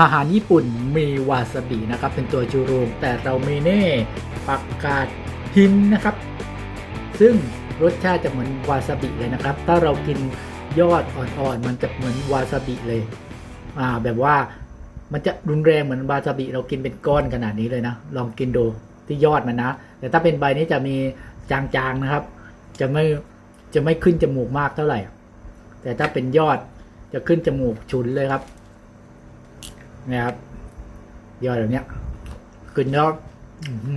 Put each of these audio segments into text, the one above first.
อาหารญี่ปุ่นมีวาซาบินะครับ เป็นตัวชูโรงแต่เราไมีเน่ผักกาดหินนะครับ ซึ่งรสชาติจะเหมือนวาซาบิเลยนะครับ ถ้าเรากินยอดอ่อนๆ มันจะเหมือนวาซาบิเลยอ่าแบบว่ามันจะรุนแรงเหมือนวาซาบิเรากินเป็นก้อนขนาดนี้เลยนะ ลองกินดูที่ยอดมันนะ แต่ถ้าเป็นใบนี้จะมีจางๆนะครับ จะไม่จะไม่ขึ้นจมูกมากเท่าไหร่ แต่ถ้าเป็นยอดจะขึ้นจมูกฉุนเลยครับ นะครับยอดแบบเนี้ยขึ้นยอดอื้อหื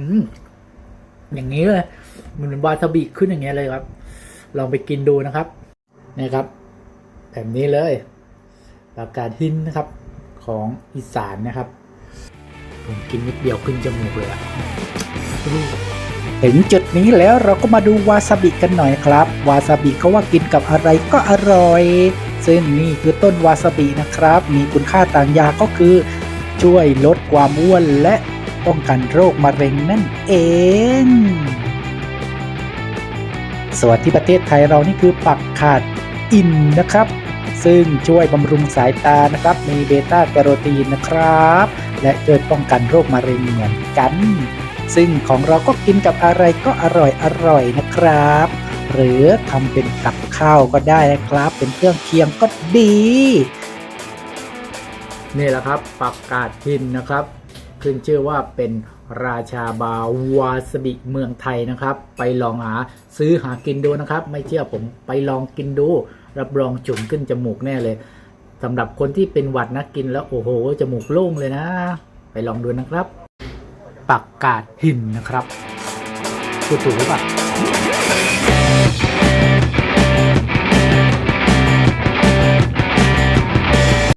อย่างนี้เลยเหมือนวาซาบิขึ้นอย่างเงี้ยเลยครับ ลองไปกินดูนะครับนี่ครับแบบนี้เลยปากกาดหินนะครับของอีสานนะครับ ผมกินนิดเดียวขึ้นจมูกเลยถึงจุดนี้แล้วเราก็มาดูวาซาบิกันหน่อยครับ วาซาบิเขาว่ากินกับอะไรก็อร่อย นี่คือต้นวาซาบินะครับ มีคุณค่าต่างยาก็คือ ช่วยลดความอ้วนและป้องกันโรคมะเร็งนั่นเอง ส่วนที่ประเทศไทยเรานี่คือปักขาดอินนะครับ ซึ่งช่วยบำรุงสายตานะครับ มีเบต้าแคโรทีนนะครับ และช่วยป้องกันโรคมะเร็งเหมือนกัน ซึ่งของเราก็กินกับอะไรก็อร่อยอร่อยนะครับ หรือทำเป็นกับข้าวก็ได้นะครับ เป็นเครื่องเคียงก็ดี นี่แหละครับปักกาดหินนะครับ ขึ้นชื่อว่าเป็นราชาบาวาซาบิเมืองไทยนะครับ ไปลองหาซื้อหากินดูนะครับ ไม่เชื่อผมไปลองกินดู รับรองจุ่มขึ้นจมูกแน่เลยสำหรับคนที่เป็นหวัดนะกินแล้วโอ้โหจมูกโล่งเลยนะ ไปลองดูนะครับปักกาดหินนะครับพูดถูกหรือเปล่า Yeah.